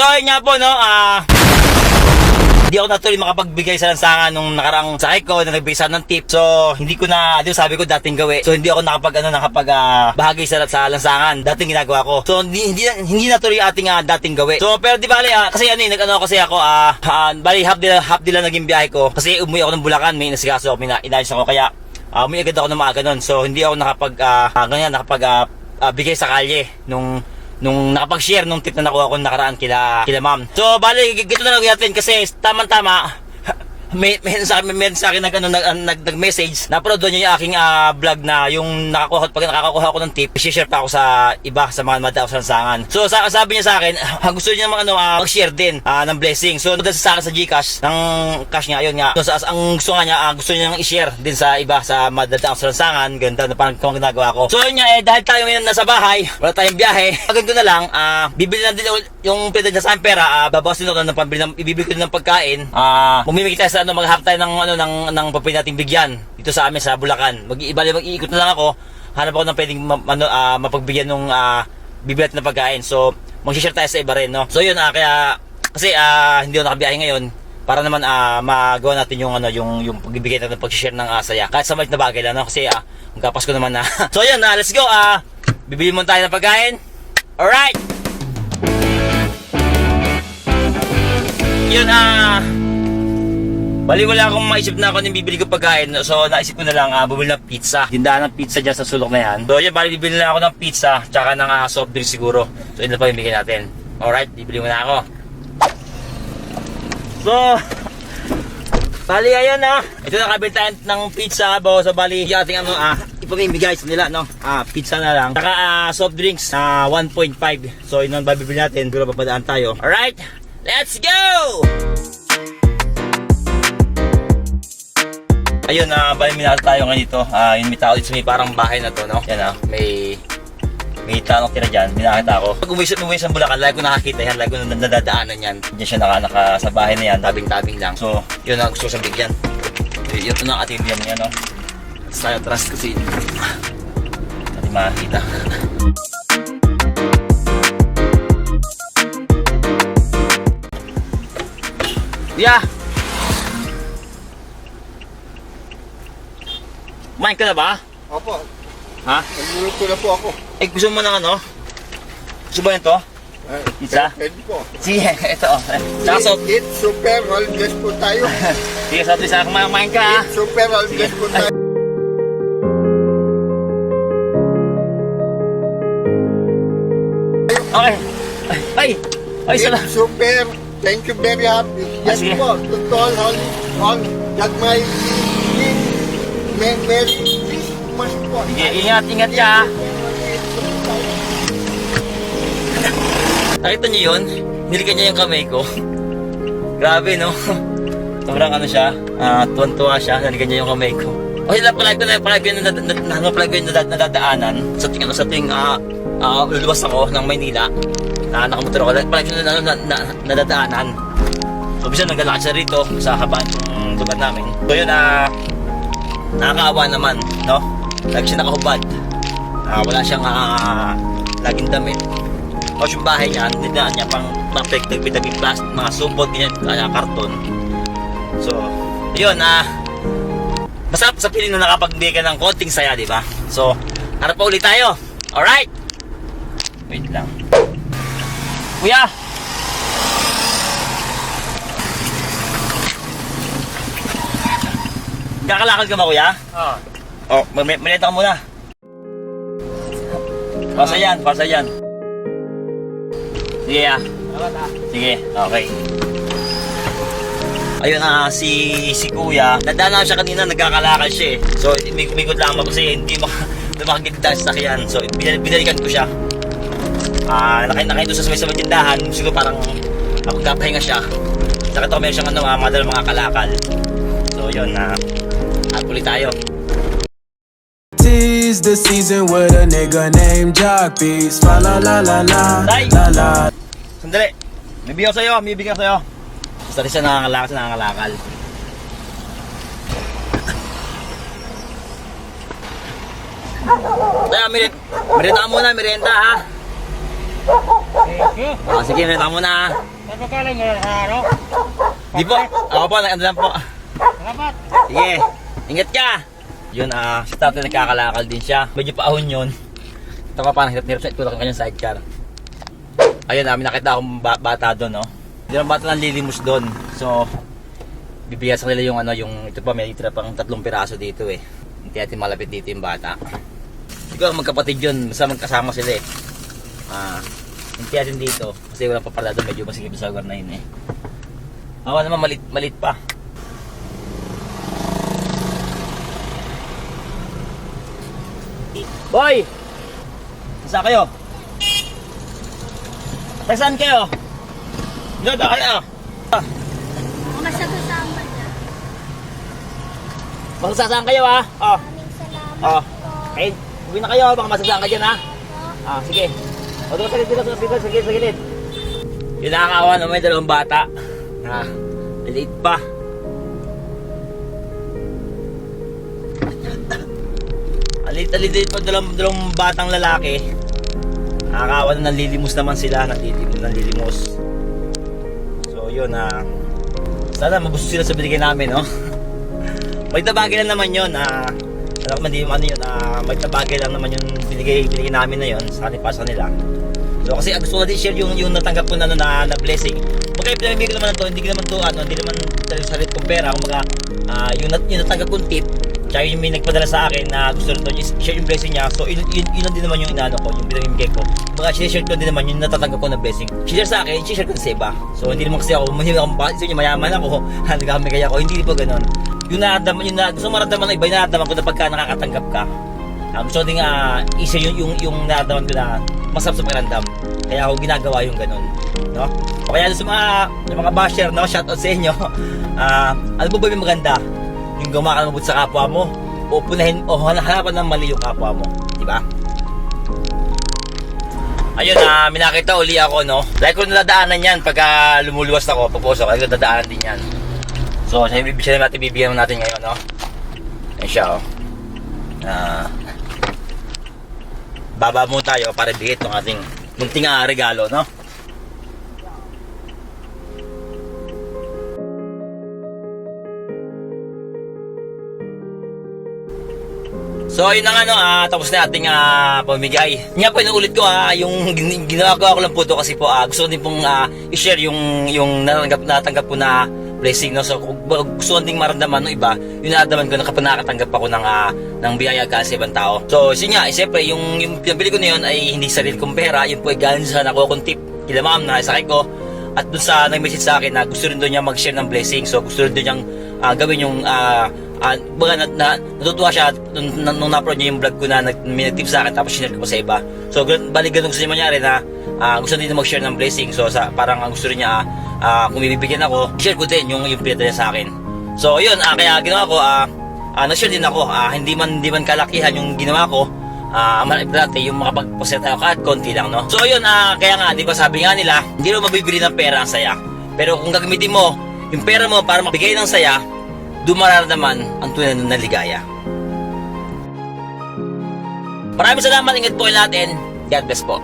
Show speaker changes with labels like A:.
A: So, ayun nga po, no, ah... Hindi ako natuloy makapagbigay sa lansangan nung nakaraang sakay ko na nagbigay ng tip. So, hindi ko na, di sabi ko dating gawi. So, hindi ako nakapag, ano, nakapag ah, bahagi sa, sa lansangan. Dating ginagawa ko. So, hindi, hindi, hindi natuloy ating ah, dating gawi. So, pero di bali, ah, kasi ano, eh, nag-ano kasi ako, ah, ah, bali, half dila, half dila naging biyahe ko. Kasi umuwi ako ng Bulacan, may nasikaso ako, may na- inayos ako. Kaya, ah, umuwi agad ako ng maaga nun. So, hindi ako nakapag, ah, ganyan, nakapag, ah, ah, bigay sa kalye nung nung nakapag-share nung tip na nakuha ko nakaraan kila kila ma'am. So bali gito na lang natin kasi tama-tama may may sa akin may sa akin nag nag, nag, nag-message na-upload doon yung aking ah, vlog na yung nakakuha pag nakakakuha ko ng tip i-share pa ako sa iba sa mga madaos sa lansangan. So sa, sabi niya sa akin gusto niya naman ano ah, mag-share din ah, ng blessing. So dahil sa akin sa GCash ng cash niya ayun nga. So sa, ang gusto nga niya ah, gusto niya i-share din sa iba sa madadaos sa lansangan ganda na parang kung ginagawa ko. So yun nga eh dahil tayo ngayon nasa bahay wala tayong biyahe. Ko na lang ah, bibili na din yung pwede niya sa akin pera ah, babawasin ko ng pambili ng ibibili ko din ng pagkain. Ah, bumimili tayo sa ano mag-half tayo ng ano ng ng papel nating bigyan dito sa amin sa Bulacan. Mag-iibali mag-iikot na lang ako. Hanap ako ng pwedeng ma- ano, ah, mapagbigyan ng uh, bibili natin ng pagkain. So, mag-share tayo sa iba rin, no? So, yun, ah, kaya, kasi ah, hindi ako nakabiyahe ngayon para naman ah, magawa natin yung ano yung yung pagbibigay natin ng pag-share ng ah, saya kahit sa maliit na bagay lang no kasi ah magkapasko naman na so yun ah, let's go ah bibili muna tayo ng pagkain alright yun ah Bali wala akong maisip na ako ng bibili ko pagkain. So naisip ko na lang ah, bumili ng pizza. Tindahan ng pizza dyan sa sulok na yan. So yun, bali bibili na ako ng pizza tsaka ng ah, soft drink siguro. So yun na pa yung bigay natin. Alright, bibili muna ako. So, bali ayun ah. Ito na kabili tayo ng pizza. Bawa sa bali yung ating ano ah, ipamimigay sa nila no. Ah, pizza na lang. Tsaka ah, soft drinks na 1.5. So yun ang babibili natin. Pero papadaan tayo. Alright, let's go! Ayun, na uh, bali minata tayo ngayon dito. Ah, yun may dito sa may parang bahay na to, no? Yan ah, may may tanong tira dyan, binakita ako. Pag umuwi sa, umuwi sa Bulacan, lagi ko nakakita yan, lagi ko na nadadaanan yan. Diyan siya naka, naka sa bahay na yan, tabing-tabing lang. So, yun ang gusto ko sa bigyan. Yun ito na bigyan niya, no? Tayo atras kasi hindi makakita. Yeah! Kumain ka na ba?
B: Opo,
A: Ha?
B: nagluluto na po ako.
A: Eh, gusto mo ng ano? Gusto ba ito?
B: Eh,
A: Pizza?
B: Pwede po.
A: Sige, ito. oh. Tsaka so,
B: Eat super all guys po tayo.
A: sige, sa sa kumain ka ha.
B: Eat super all guys po tayo.
A: Okay. Ay, ay, ay,
B: Eat
A: sala.
B: super. Thank you very happy.
A: Ah,
B: Yes
A: sige.
B: po. To all, all, all that my Merry Christmas po.
A: Sige, ingat, ingat ka. Nakita niyo yun? Nilikan niya yung kamay ko. Grabe, no? Sobrang ano siya, ah, tuwan-tuwa siya, nalikan niya yung kamay ko. O sila palagi ko na palagi na na palagi na nadadaanan sa ting ano sa ting ah ah, luluwas ako ng Maynila. Na nakamotor ako, palagi na, na, na, na nadadaanan. So bisa naglalakad rito sa habaan ng lugar namin. So yun ah nakakaawa naman, no? Lagi siya nakahubad. Ah, wala siyang ah, laging damit. Tapos yung bahay niya, nidaan niya pang pang tagpi-tagpi plastic, mga supot, ganyan, kaya karton. So, yun, ah, masarap sa piling na nakapagbigay ka ng konting saya, di ba? So, harap pa ulit tayo. Alright? Wait lang. Kuya! Kakalakad ka ba, kuya?
B: Ah,
A: Oh, malita ka muna. Pasa yan, pasa yan. Sige ah. Sige, okay. Ayun na si si Kuya. Nadana siya kanina, nagkakalakal siya eh. So, may kumikot lang ako kasi hindi mo makagigda sa sakyan. So, binal binalikan ko siya. Ah, nakain na kayo doon sa may sa tindahan. Siguro parang ako kapahinga siya. Nakita ko meron siyang ano, ah, madal mga kalakal. Yun na. Uh, ulit tayo.
C: Tis the season with a nigga named Jock Beats. Fa la la la la la la.
A: Sandali. May bigyan ko sa'yo, may bigyan ko sa'yo. Basta rin siya nangangalakal, siya nangangalakal. Kaya, merienda, merienda ka muna, merienda ha. Ah, sige, may tama na. ah.
D: Saan ka sa ano?
A: Di po. Ako po, nag-ano lang po.
D: Salamat.
A: Sige, ingat ka. Yun, ah, si tatay nagkakalakal din siya. Medyo paahon yun. Ito pa, parang hirap-hirap sa itulak ng kanyang sidecar. Ayun, namin nakita akong ba- bata doon, no? Hindi naman bata ng lilimos doon. So, bibigyan sa kanila yung ano, yung ito pa, may itira pang tatlong piraso dito eh. Hindi natin malapit dito yung bata. Siguro magkapatid yun, basta magkasama sila eh. Ah, hindi natin dito. Kasi wala pa doon, medyo masigip sa lugar na yun eh. Ako naman, malit, malit pa. Boy! Saan kayo? Taga saan kayo? Dito kayo. Ah,
E: Masasama niya.
A: Magsasaan kayo ha? Oh,
E: Maraming salamat
A: oh.
E: po.
A: Okay, uwi na kayo. Baka masasaan ka dyan ha? Ah, sige. O, doon sa gilid, dito, sa gilid, sa gilid, sa gilid. Nakakawa na may dalawang bata. Ah, maliit pa. Din pa dalawang, dalawang batang lalaki. Nakakawa na nanlilimos naman sila, nanlilimos, nanlilimos. So yun ah. sana magusto sila sa binigay namin, no? may tabagay lang naman yun, ah. alam ko man di ano yun, ah, may tabagay lang naman yung binigay, binigay namin na yun sa kanila, sa kanila. So kasi ah, gusto ko na din share yung, yung natanggap ko na, ano, na, na blessing. Kaya pinamigay ko naman na to, hindi naman to, ano, hindi naman talagang salit kong pera. Kung mga, ah, yung, nat- yung natanggap kong tip, tsaka yung may nagpadala sa akin na gusto rin to, share yung blessing niya. So yun, yun, yun din naman yung inaano ko, yung pinamigay ko. Mga share ko din naman yung natatanggap ko na blessing. Share sa akin, share ko sa iba. So hindi naman kasi ako, hindi naman ako, kasi mayaman ako, nagamigay ako, hindi po ganun. Yung naramdaman, yung na, gusto maramdaman ng iba, yung naramdaman ko na pagka nakakatanggap ka. Ah, gusto ko din uh, isa yung, yung, yung naramdaman ko na masarap sa pakiramdam. Kaya ako ginagawa yung ganun. No? O kaya sa mga, mga basher, no? shoutout sa inyo. Ah, ano po ba yung maganda? Gumawa ka ng mabuti sa kapwa mo, o punahin, o hanapan ng mali yung kapwa mo. Di ba? Ayun, ah, minakita uli ako, no? Like ko nadadaanan yan pagka lumuluwas ako, pupuso ko, like ko dadaanan din yan. So, siya yung bibigyan natin, bibigyan natin ngayon, no? Ayan siya, oh. Ah, baba mo tayo para bigay itong ating munting ah, regalo, no? So ayun na nga no, ah, tapos na ating ah, pamigay. Nga po inuulit ko ah, yung gin- ginawa ko lang po to kasi po ah, gusto din pong ah, i-share yung yung natanggap natanggap ko na blessing no. So gusto ding maramdaman ng iba, yung naramdaman ko na kapag nakatanggap ako ng ah, ng biyaya galing sa ibang tao. So yun nga, eh, siyempre yung yung pinabili ko na yun ay hindi sarili kong pera, yun po ay galing sa nakuha kong tip kila ma'am na sakay ko at doon sa nag-message sa akin na gusto rin doon niya mag-share ng blessing. So gusto rin doon niyang ah, gawin yung ah, ah, baga na, na, natutuwa siya nung, nung, nung na-upload niya yung vlog ko na nag, may nag-tip sa akin tapos share ko sa iba. So gan- balik ganun gusto niya mangyari na ah, gusto din mag-share ng blessing. So sa, parang ang gusto niya ah, ah, kung bibigyan ako, share ko din yung yung pinata niya sa akin. So yun, ah, kaya ginawa ko, ah, ah, nag-share din ako. Ah, hindi man hindi man kalakihan yung ginawa ko. Uh, dati yung makapag-post tayo kahit konti lang, no? So, yun, ah, kaya nga, di ba sabi nga nila, hindi mo mabibili ng pera ang saya. Pero kung gagamitin mo, yung pera mo para mabigay ng saya, dumaranaman ang tunay na ligaya. Maraming salamat, ingat po natin. God bless po.